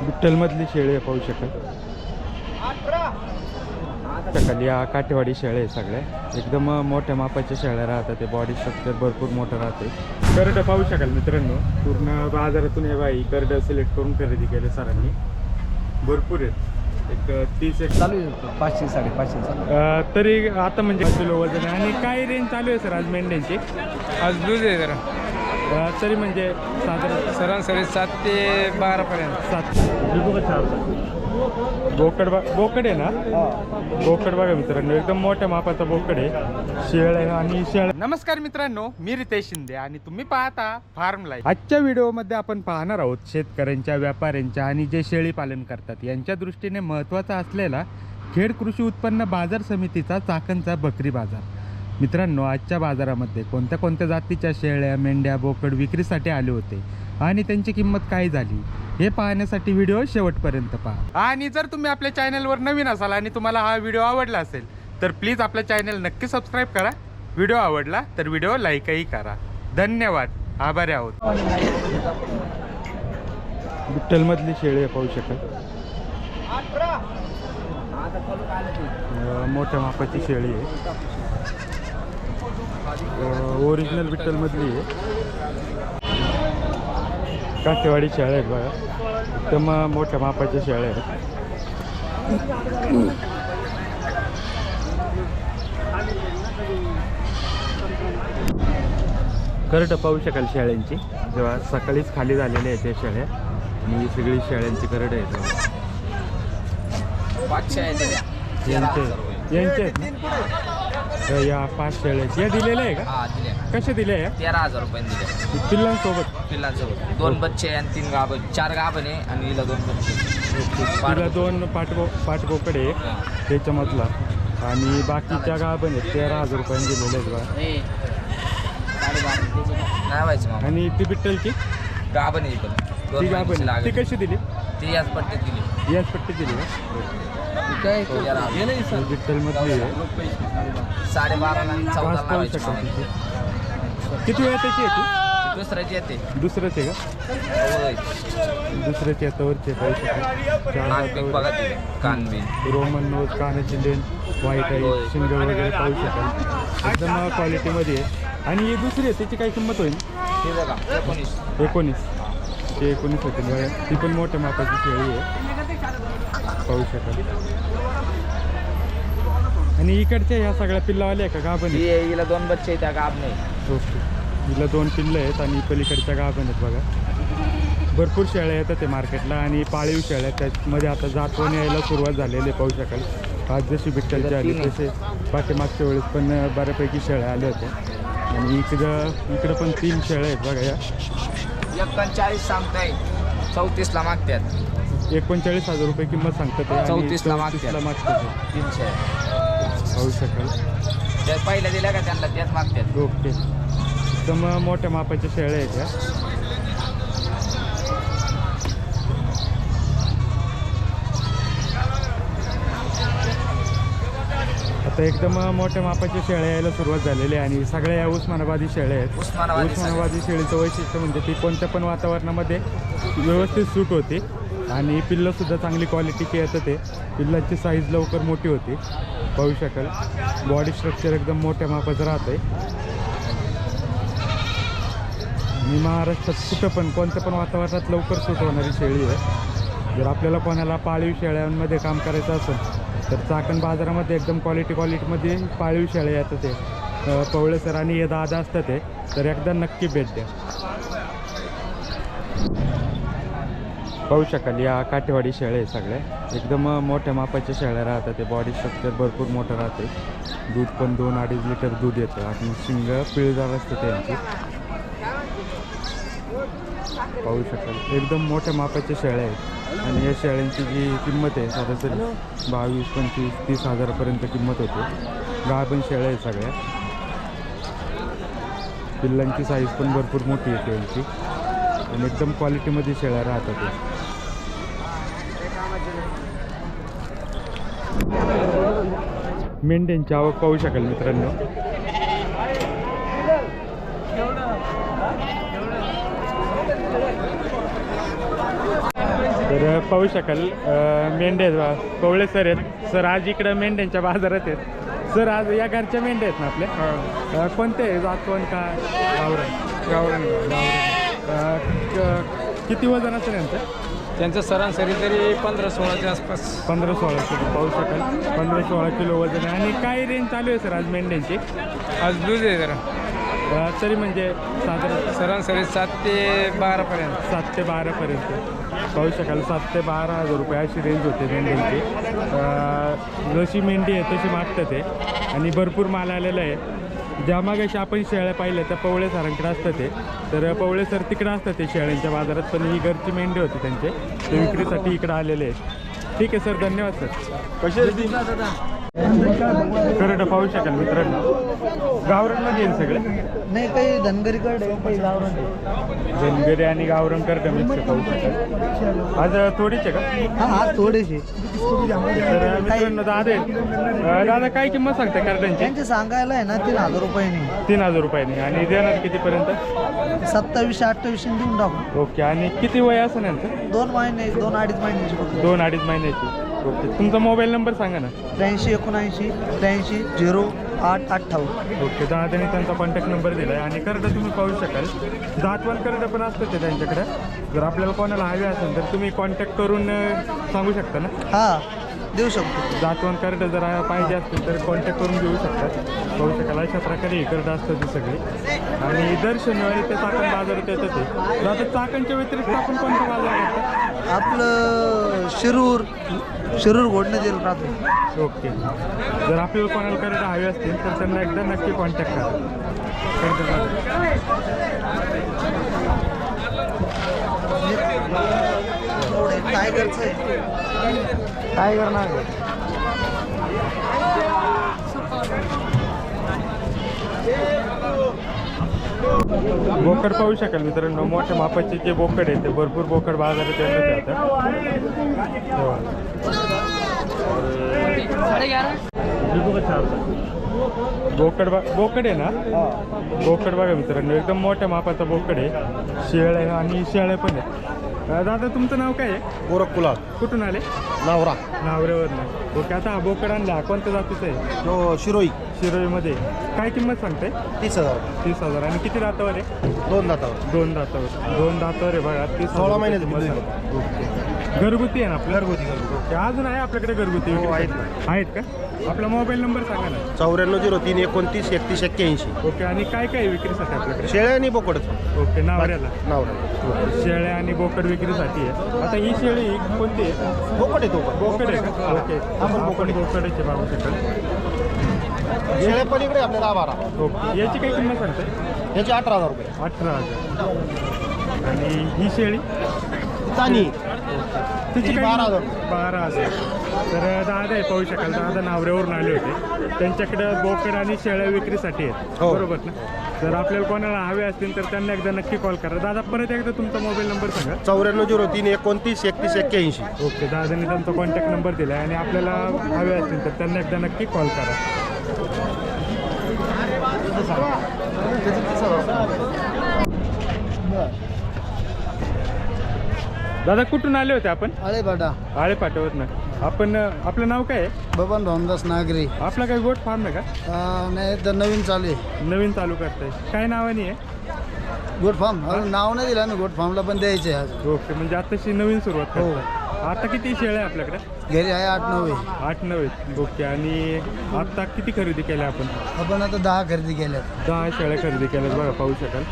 विठ्ठलमधली शेळी आहे पाहू शकाल शकाल या काठेवाडी शेळ्या आहे सगळ्या एकदम मोठ्या मापाच्या शेळ्या राहतात ते बॉडी स्ट्रक्चर भरपूर मोठं राहते. करडं पाहू शकाल मित्रांनो. पूर्ण बाजारातून हे बाई करडं सिलेक्ट करून खरेदी केले सरांनी. भरपूर आहेत. एक तीस एक चालू आहे पाचशे साडेपाचशे चालू तरी आता म्हणजे किलो वजन आणि काय रेंज चालू आहे सर आज मेंढ्यांची? आज लूज आहे जरा. अं, तरी म्हणजे साधारण सरासरी सात ते बारापर्यंत. सात. बोकड बा बोकड आहे ना? बोकड बघा मित्रांनो एकदम मोठ्या मापाचा बोकड आहे. शेळ आहे आणि शेळ नमस्कार मित्रांनो मी रितेश शिंदे आणि तुम्ही पाहता फार्म लाईफ आजच्या व्हिडिओमध्ये आपण पाहणार आहोत शेतकऱ्यांच्या व्यापाऱ्यांच्या आणि जे शेळी पालन करतात. यांच्या दृष्टीने महत्त्वाचा असलेला खेड कृषी उत्पन्न बाजार समितीचा चाकणचा बकरी बाजार. मित्रांनो आजच्या बाजारामध्ये कोणत्या कोणत्या जातीच्या शेळ्या मेंढ्या बोकड विक्रीसाठी आले होते आणि त्यांची किंमत काय झाली हे पाहण्यासाठी व्हिडिओ शेवटपर्यंत पहा. आणि जर तुम्ही आपल्या चॅनलवर नवीन असाल आणि तुम्हाला हा व्हिडिओ आवडला असेल तर प्लीज आपल्या चॅनल नक्की सबस्क्राईब करा. व्हिडिओ आवडला तर व्हिडिओ लाईकही करा. धन्यवाद. आभारी आहोत. विठ्ठलमधली शेळी पाहू शकाल. अं, मोठ्या मापाची शेळी आहे. ओरिजिनल विठ्ठलमधली आहे. काठेवाडी शेळ्या आहेत बघा. एकदम मोठ्या मापाच्या शेळ्या आहेत. करट पाहू शकाल शेळ्यांची जेव्हा सकाळीच खाली झालेल्या आहेत त्या शेळ्या आणि ही सगळी शेळ्यांची करड आहेत. यांचे यांचे या पाच शेळ्या आहेत. या दिलेल्या आहे का? हा दिले. कशा दिल्या या? तेरा हजार रुपये दिले. पिल्लांसोबत? पिल्लांसोबत. दोन बच्चे आणि तीन गाभण चार गाभण आहे आणि हिला दोन बच्चे. तिला दोन पाठबो पाठबोकडे एक हा. त्याच्यामधला. आणि बाकीच्या गाभण आहेत तेरा हजार रुपयांनी दिलेले आहेत बघा नाही व्हायचं मग. आणि ती बिट्टलची गाभण आहे पण ती दोन गाभण महिन्याची आहे. ती लागेल. कशी दिली? ती याच पट्टीत दिली याच पट्टी दिली का? तेरा हजार. बिट्टलमधली आहे. आणि पाच लावायची. किती वेळ त्याची दुसऱ्याची येते ती. का? होय. हातावरची चार बघा हातावर रोमन नोज कानाची लेन व्हाईट आहे होय. शिंग वगैरे पाहू शकाल. एकदम क्वालिटीमध्ये आहे. आणि ही दुसरी आहे त्याची काय किंमत होईल? हे बघा एकोणीस. एकोणीस. ते एकोणीस होतील बघा ती पण मोठ्या मापाची शेळी आहे. पाहू शकाल. आणि इकडच्या ह्या सगळ्या पिल्लावाल्या आहे का? गाभण ही हिला दोन बच्चे आहेत, त्या गाभ नाही. ओके. हिला दोन पिल्लं आहेत आणि पलीकडच्या गाभण आहेत बघा. भरपूर शेळ्या येतात ते मार्केटला आणि पाळीव शेळ्या आहेत. त्यामध्ये आता जातवन यायला सुरुवात झालेली आहे पाहू शकाल. आज जशी बिट्टलची आली. तसे पाठीमागच्या वेळेस पण बऱ्यापैकी शेळ्या आल्या होत्या. आणि इकडं इकडं पण तीन शेळ्या आहेत बघा या. एकोणचाळीस सांगताय. चौतीसला मागतात एकोणचाळीस हजार रुपये किंमत सांगतात ते आणि 34 ला मागतात. 34 ला मागतात ते. तीनशे. पाहू शकाल. त्या पहिल्या दिल्या का त्यांना? त्याच मागतात ओके. एकदम मोठ्या मापाच्या शेळ्या आहेत आता एकदम मोठ्या मापाच्या शेळ्या यायला सुरुवात झालेली आहे आणि सगळ्या या उस्मानाबादी शेळ्या आहेत. उस्मानाबादी उस्मानाबादी शेळीचं वैशिष्ट्य म्हणजे ती कोणत्या पण वातावरणामध्ये व्यवस्थित सूट होते आणि पिल्लंसुद्धा चांगली क्वालिटीची येतं ते. पिल्लाची साईज लवकर मोठी होती. पाहू शकाल. बॉडी स्ट्रक्चर एकदम मोठ्या मापाचं राहतं आहे आणि महाराष्ट्रात कुठं पण कोणत्या पण वातावरणात लवकर सूट होणारी शेळी आहे. जर आपल्याला कोणाला पाळीव शेळ्यांमध्ये काम करायचं असेल तर चाकण बाजारामध्ये एकदम क्वालिटी क्वालिटीमध्ये पाळीव शेळ्या येतात ते. पवळे सर आणि हे दादा असतात ते. तर एकदा नक्की भेट द्या. पाहू शकाल या काठेवाडी शेळ्या आहे सगळ्या. एकदम मोठ्या मापाच्या शेळ्या राहतात ते. बॉडी स्ट्रक्चर भरपूर मोठं राहते. दूध पण दोन अडीच लिटर दूध येतं. आणि शिंग पिळदार असते त्यांची. पाहू शकाल. एकदम मोठ्या मापाच्या शेळ्या आहेत. आणि या शेळ्यांची जी किंमत आहे सरासरी बावीस पंचवीस तीस हजारापर्यंत किंमत होते. गाभण शेळ्या आहेत सगळ्या. पिल्लांची साईज पण भरपूर मोठी येते यांची आणि एकदम क्वालिटीमध्ये शेळ्या राहतात मेंढ्यांची आवक पाहू शकाल मित्रांनो. तर पाहू शकाल मेंढ्या आहेत कवळे सर आहेत. सर आज इकडं मेंढ्यांच्या बाजारात आहेत. सर आज या घरच्या मेंढ्या आहेत ना आपल्या? कोणते आहे जातवन का? गावरण गावरण किती वजन असेल यांचं? त्यांचं सरासरी तरी पंधरा सोळाच्या आसपास. पंधरा सोळा किलो पाहू शकाल. पंधरा सोळा किलो वजन आहे. आणि काय रेंज चालू आहे सर आज मेंढ्यांची? आज लूज आहे जरा. तरी म्हणजे साधारण सरासरी सात ते बारापर्यंत सात ते बारापर्यंत पाहू शकाल सात ते बारा हजार रुपये अशी रेंज होते मेंढ्यांची. जशी मेंढी आहे तशी मागतात ते. आणि भरपूर माल आलेला आहे. ज्या मागाशी आपण शेळ्या पाहिल्या त्या पवळे सरांकडे असतात ते. तर पवळे सर तिकडे असतात ते शेळ्यांच्या बाजारात पण ही घरची मेंढी होती त्यांचे. ते विक्रीसाठी इकडे आलेले आहेत. ठीक आहे सर. धन्यवाद सर. कसे करडं पाहू शकाल मित्रांनो. गावरणमध्ये येईल सगळे. नाही काही धनगरीकडे आहे, काही गावरान आहे. जनगरी आणि गावरण मिक्स शकाल आज थोडीच आहे का? हा आज थोडेसे तर मित्रांनो दादा आहेत. अं, दादा काय किंमत सांगता कार्डांची त्यांचे सांगायला आहे ना तीन हजार रुपयाने तीन हजार रुपयांनी आणि देणार कितीपर्यंत? सत्तावीसशे अठ्ठावीसशे देऊन टाकू. ओके आणि किती वय असं यांचं दोन महिने दोन अडीच महिन्याची फक्त. दोन अडीच महिन्याची. ओके. तुमचा मोबाईल नंबर सांगा ना. त्र्याऐंशी एकोणऐंशी त्र्याऐंशी झिरो आठ अठ्ठावन्न. ओके दादाने त्यांचा कॉन्टॅक्ट नंबर दिला आहे आणि करडं तुम्ही पाहू शकाल. दातवाल करडं पण असतं ते त्यांच्याकडे. जर आपल्याला कोणाला हवे असेल तर तुम्ही कॉन्टॅक्ट करून अं, सांगू शकता ना? हा देऊ शकतो. दातवान कार्ड जर पाहिजे असतील तर कॉन्टॅक्ट करून घेऊ शकतात पाहू शकाल अशा प्रकारे हे कार्ड असतात ती सगळी. आणि दर शनिवारी ते चाकण बाजारात येतं ते. तर आता चाकणच्या व्यतिरिक्त आपण कोणता बाजार आपलं शिरूर शिरूर घोडणं जेल राहतो ओके. जर आपल्याला कोणाला कार्ड हवे असतील तर त्यांना एकदा नक्की कॉन्टॅक्ट करा. टायगर ना बोकड पाहू शकाल मित्रांनो मोठ्या मापाचे जे बोकड आहे ते भरपूर बोकड बाजारात येतात आता बोकड बा बोकड आहे ना? बोकड बघा मित्रांनो. एकदम मोठ्या मापाचा बोकड आहे. शेळ आहे आणि शेळ्या पण आहेत. अं, दादा तुमचं नाव काय आहे? गोरख कुलाल. कुठून आले? नावरा. नावरेवरनं ओके आता हा बोकड आणला. हा कोणत्या जातीचा आहे? तो शिरोई. शिरोईमध्ये. काय किंमत सांगताय? तीस हजार. तीस हजार. आणि किती दातावर आहे? दोन दातावर. दोन दातावर. दोन दातावर आहे बघा. तीस सोळा महिन्याचं किंमत आहे. ओके. घरगुती आहे ना आपलं? घरगुती घरगुती. ओके अजून आहे आपल्याकडे घरगुती हो, आहेत आहेत का? आपला मोबाईल नंबर सांगा ना. चौऱ्याण्णव झिरो तीन एकोणतीस एकतीस एक्क्याऐंशी. ओके आणि काय काय आहे विक्रीसाठी आपल्याकडे? शेळ्या आणि बोकडच ओके नावऱ्याला? नावरा शेळ्या आणि बोकड विक्रीसाठी आहे. आता ही शेळी कोणती आहे? बोकड आहे तो बोकड आहे का? ओके. आपण आपण बोकडचे बाबू शकाल शेळ्या पलीकडे आपल्या दहा बारा ओके याची काय किंमत सांगते? याचे अठरा हजार रुपये. अठरा हजार. आणि ही शेळी? चानी तिची काय बारा किंमत? बारा हजार. तर दादा आहे पाहू शकाल. दादा नावऱ्यावरून आले होते. त्यांच्याकडे बोकड आणि शेळ्या विक्रीसाठी आहेत. हो. बरोबर ना? जर आपल्याला कोणाला हवे असतील तर त्यांना एकदा नक्की कॉल करा. दादा परत एकदा तुमचा मोबाईल नंबर सांगा. चौऱ्याण्णव झिरो तीन एकोणतीस एकतीस एक्क्याऐंशी. ओके दादाने त्यांचा कॉन्टॅक्ट नंबर दिला आहे आणि आपल्याला हवे असतील तर त्यांना एकदा नक्की कॉल करा. दादा कुठून आले होते आपण? अळे बाटा आळे पाठवत आपण आपलं नाव काय आहे? बबन भामदास नागरी. आपला काही गोट फार्म आहे का? अं, नाही तर नवीन चालू आहे. नवीन चालू करताय. काय नावाने आहे गोट फार्म. अजून नाव नाही दिलं ना गोट फार्मला पण द्यायचे आज. ओके म्हणजे आताशी नवीन सुरुवात हो. करताय. आता किती शेळ्या आहे आपल्याकडे? घरी आहे आठ नऊ आहे. आठ नऊ आहेत. ओके आणि आता किती खरेदी केल्या आपण? आपण आता दहा खरेदी केल्यात. दहा शेळ्या खरेदी केल्यात बघा पाहू शकाल.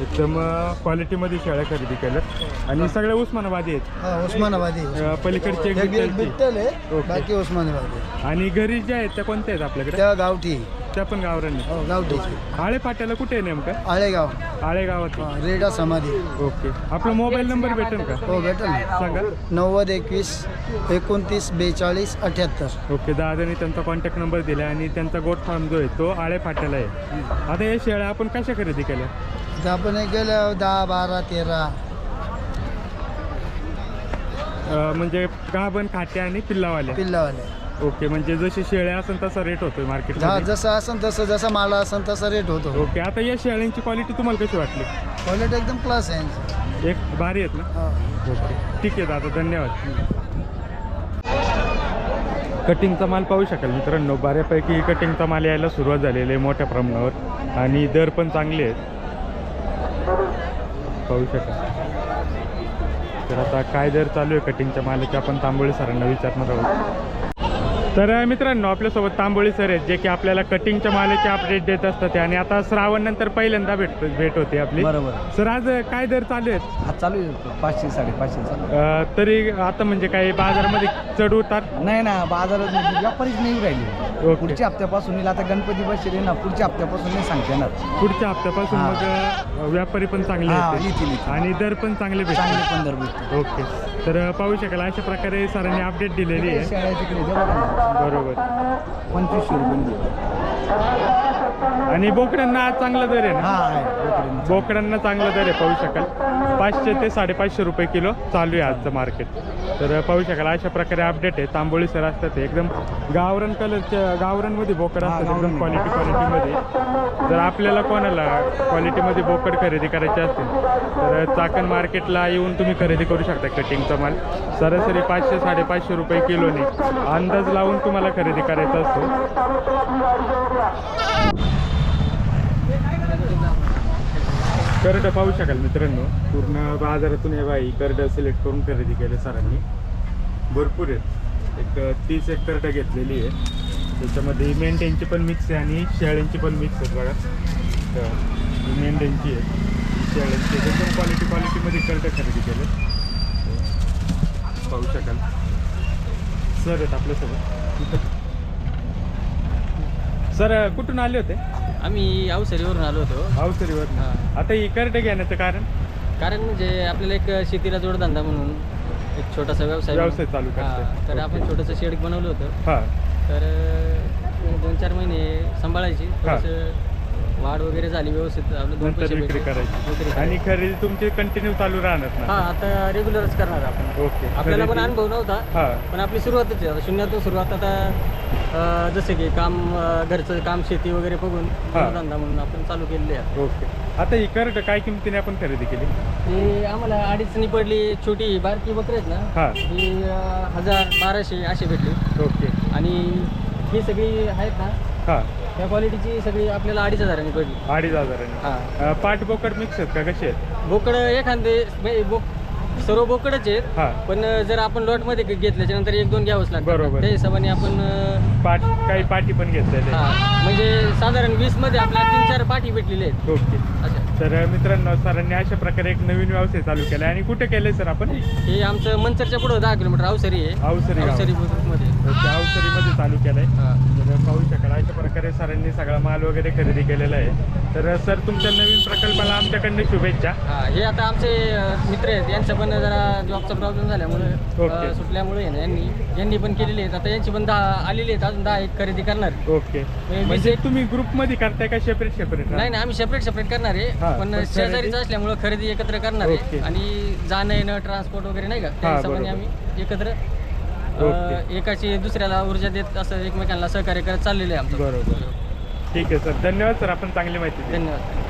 एकदम क्वालिटीमध्ये शेळ्या खरेदी केल्यात. आणि सगळ्या उस्मानाबादी आहेत. हा उस्मानाबादी. अं, पलीकडचे एक एक एक विठ्ठलची. बिट्टल आहे ओके. बाकी उस्मानाबादी. आणि घरी ज्या आहेत त्या कोणत्या आहेत आपल्याकडे? त्या गावठी. त्या पण गावरांनी हो गावठी. आळे फाट्याला कुठे आहे नेमकं? आळेगाव. आळे गावात हा, रेडा समाधी. ओके. आपला मोबाईल नंबर भेटेल का? हो भेटेल ना. सांगा. नव्वद एकवीस एकोणतीस बेचाळीस अठ्याहत्तर. ओके दादाने त्यांचा कॉन्टॅक्ट नंबर दिला आणि त्यांचा गोट फार्म जो आहे तो आळे फाट्याला आहे आता या शेळ्या आपण कशा खरेदी केल्या? आपण गेल्या दहा बारा तेरा अं, म्हणजे गाभण खाट्या आणि पिल्लावाल्या पिल्लावाले. ओके म्हणजे जशी शेळ्या असेल तसा रेट होतोय हा मार्केटमध्ये जसं असन तसं जसं माला असन तसा रेट होतो. ओके आता या शेळ्यांची क्वालिटी तुम्हाला कशी वाटली? क्वालिटी एकदम क्लास आहे. यांची. एक भारी आहेत ना? ओके ठीक आहे दादा धन्यवाद. कटिंगचा माल पाहू शकाल मित्रांनो बऱ्यापैकी कटिंगचा माल यायला सुरुवात झालेली आहे मोठ्या प्रमाणावर. आणि दर पण चांगले आहेत. पाहू शकाल तर आता काय दर चालू आहे कटिंगच्या मालाचे आपण तांबोळी सरांना विचारणार आहोत. तर मित्रांनो आपल्यासोबत तांबोळी सर आहेत जे की आपल्याला कटिंगच्या मालाचे अपडेट देत असतात आणि आता श्रावण नंतर पहिल्यांदा भेट भेट होते आपली. बरोबर. सर आज काय दर चालू आहेत? हा चालू आहे पाचशे साडेपाचशे चालू अ, तरी आता म्हणजे काय बाजारामध्ये चढ उतार? नाही ना बाजारात व्यापारीच नाही राहिले. ओके. पुढच्या हप्त्यापासून येईल. आता गणपती बसले ना पुढच्या हप्त्यापासून नाही सांगता येणार. पुढच्या हप्त्यापासून. मग अ, व्यापारी पण चांगले हा, आहेत येतील, येतील. आणि दर पण चांगले चांगले भेटतील पंधरा भेटते ओके. तर अ, पाहू शकाल अशा प्रकारे सरांनी अपडेट दिलेली आहे. शाळा तिकडे बघा ना. बरोबर. पंचवीसशे रुपये आणि बोकड्यांना आज चांगला दर आहे ना? हा आहे. बोकडांना चांगला दर आहे पाहू शकाल. पाचशे ते साडेपाचशे रुपये किलो चालू आहे आजचं मार्केट तर पाहू शकाल अशा प्रकारे अपडेट आहे. तांबोळी सर असतात एकदम गावरण कलरच्या गावरणमध्ये बोकड असतात एकदम. क्वालिटी क्वालिटीमध्ये जर आपल्याला कोणाला क्वालिटीमध्ये बोकड खरेदी करायचे असतील तर चाकण मार्केटला येऊन तुम्ही खरेदी करू शकता कटिंगचा माल. सरासरी पाचशे साडेपाचशे रुपये किलोने अंदाज लावून तुम्हाला खरेदी करायचा असतो. करड पाहू शकाल मित्रांनो. पूर्ण बाजारातून हे बाई करडं सिलेक्ट करून खरेदी केले सरांनी. भरपूर आहेत. एक तीस एक करड घेतलेली आहे. त्याच्यामध्ये मेंढ्यांची पण मिक्स आहे आणि शेळ्यांची पण मिक्स आहेत बघा. तर मेंढ्यांची आहे. शेळ्यांची एकदम क्वालिटी क्वालिटीमध्ये करड खरेदी केले. पाहू शकाल. सर आहेत आपल्यासोबत. सर कुठून आले होते? आम्ही अवसरीवरून आलो होतो. अवसरीवर हा. आता ही करड घेण्याचं कारण? कारण म्हणजे आपल्याला एक शेतीला जोडधंदा म्हणून एक छोटासा व्यवसाय व्यवसाय चालू हा. तर आपण. छोटंसं शेड बनवलं होतं. हां. तर अं, दोन चार महिने सांभाळायची. थोडंसं वाढ वगैरे झाली व्यवस्थित. आपलं दोन नंतर पैसे विक्री भेटले. करायची. आणि. खरेदी तुमची कंटिन्यू चालू राहणार हा ना आता रेग्युलरच करणार आपण. ओके. आपल्याला पण खरेदी- अनुभव नव्हता हा. पण आपली सुरुवातच आहे. आता शून्यातून सुरुवात आता अं, जसं की काम अं, घरचं काम शेती वगैरे बघून हा. धंदा म्हणून आपण चालू केलेले आहे. ओके. आता ही करड काय किमतीने आपण खरेदी केली? हे आम्हाला अडीचणी पडली छोटी बारकी बकरी आहेत ना हा. ही अं, हजार बाराशे असे भेटले. ओके. आणि ही सगळी आहेत ना हा. त्या क्वालिटीची सगळी आपल्याला अडीच हजारांनी पडली. अडीच हजाराने. हा. अं, पाट बोकड मिक्स आहेत का? कसे आहेत? बोकड एखादे म्हणजे बोक सर्व बोकडच आहेत हा. पण जर आपण लॉटमध्ये घे- घेतल्याच्या नंतर एक दोन घ्यावंच लागतं बरोबर. त्या हिशोबाने आपण अं, पाट काही पाटी पण घेतलेले हा. म्हणजे साधारण वीसमध्ये आपल्याला तीन चार पाठी भेटलेले आहेत. ओके. अशा तर मित्रांनो सरांनी अशा प्रकारे एक नवीन व्यवसाय चालू केला आणि कुठे केले सर आपण? हे आमचं मंचरच्या पुढं दहा किलोमीटर अवसरी आहे. अवसरी गाव. अवसरी बुद्रुकमध्ये. अवसरीमध्ये चालू केलंय हा. तर पाहू शकाल. अशा प्रकारे सरांनी सगळा माल वगैरे खरेदी केलेला आहे. तर सर तुमच्या नवीन प्रकल्पाला आमच्याकडनं शुभेच्छा. हा आता आमचे मित्र आहेत. यांचं पण जरा जॉबचा प्रॉब्लेम झाल्यामुळे. सुटल्यामुळे यांनी यांनी पण केलेली आहेत. आता यांची पण दहा आलेली आहेत. अजून दहा एक खरेदी करणार. ओके. म्हणजे एक- तुम्ही ग्रुपमध्ये करताय का सेपरेट सेपरेट नाही नाही आम्ही सेपरेट सेपरेट करणार आहे. पण शेजारीच असल्यामुळे खरेदी एकत्र करणार. आहे. आणि जाणं येणं ट्रान्सपोर्ट वगैरे नाही का? त्या हिशोबाने बरोबर. आम्ही एकत्र अ. एकाची दुसऱ्याला ऊर्जा देत असं एकमेकांना सहकार्य करत चाललेलं आहे आमचं. बरोबर. ठीक आहे सर. धन्यवाद सर. आपण चांगली माहिती दिली. धन्यवाद.